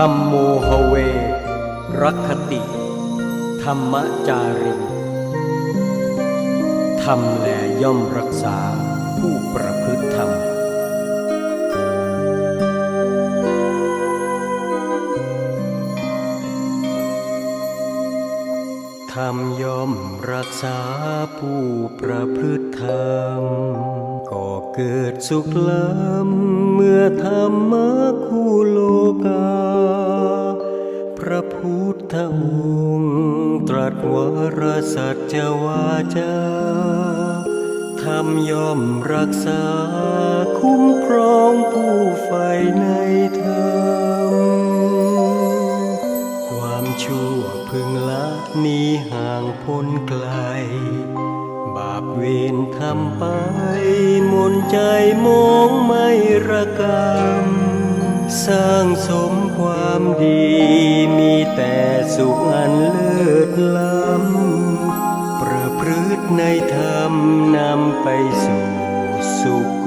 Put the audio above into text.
รรมโมหเวรักติ ธรรมจารินธรรมแลย่อมรักษาผู้ประพฤติธรรมธรรมย่อมรักษาผู้ประพฤติธรรม ก็เกิดสุขล้ำเมื่อธรรมะ งค์ตรัสวรสัจวาจาธรรมย่อมรักษาคุ้มครองผู้ใฝ่ในธรรม ความชั่วพึงละนีห่างพ้นไกล บาปเวรทำไป มนใจมองไม่ระกำ สร้างสมความดีมีแต่สุขอันเลิศล้ำประพฤติในธรรมนำไปสู่สุข